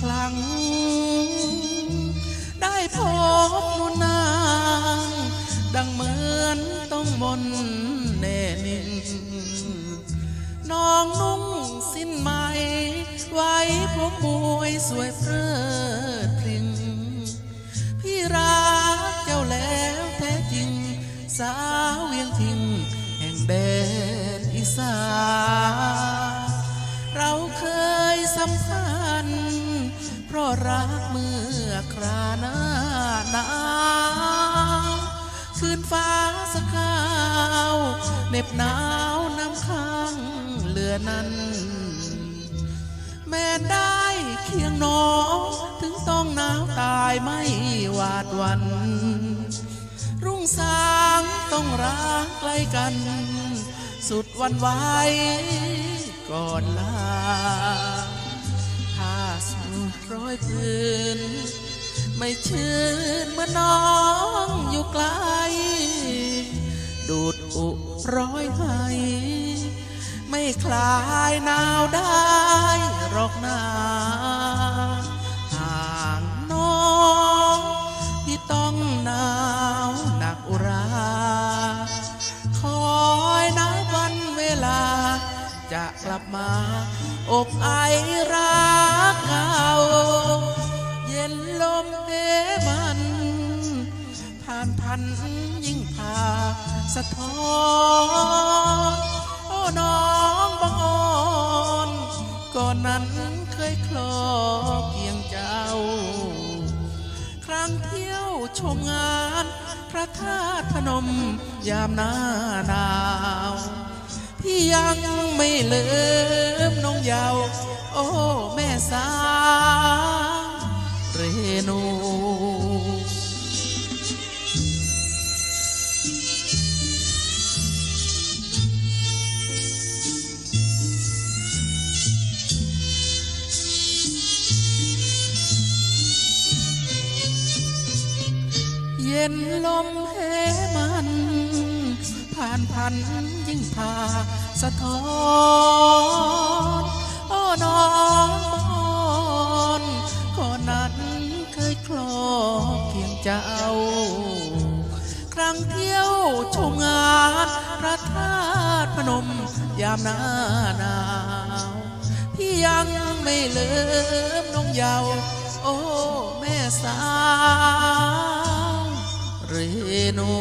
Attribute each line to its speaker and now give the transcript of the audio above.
Speaker 1: คลังได้พบนุนาง ดังเหมือนต้องมนแน่นิ่งน้องนุ่งสิ้นไหม ไว้ผมมวยสวยเพลิดพลิง พี่รักเจ้าแล้วแท้จริง สาวเวียงทิ้งแห่งแดนอีสานเราเคยสัมพันธ์ เพราะรักเมื่อคราหน้าหนาวคืนฟ้าสกาวเหน็บหนาวน้ำค้างเหลือนั้น แม่ได้เคียงน้องถึงต้องหนาวตายไม่หวาดวัน รุ่งสางต้องรักใกล้กัน สุดวันไหวก่อนลา ร้อยพื้นไม่ชื่นเมื่อน้องอยู่ไกล ดูดอุร้อยให้ ไม่คลายหนาวได้หรอกนะ ลับมา อบไอรักเก่าเย็นลมเพมันผ่านพันยิ่งพาสะท้อนโอ้น้องบังอ่อนก่อนนั้นเคยคลอเคียงเจ้า ครั้งเที่ยวชมงาน พระธาตุพนมยามหน้าหนาว ยังไม่ลืมน้องเยาว โอ้ แม่สาเรนูเย็นลมเพมัน ผ่านพันยิ่งพา สะท้อนโอ้น้องบอนก่อนนั้นเคยคลอเคียงเจ้า ครั้งเที่ยวชมงานพระธาตุพนมยามหน้าหนาวพี่ยังไม่ลืมน้องเยาวโอ้ แม่สาวเรนู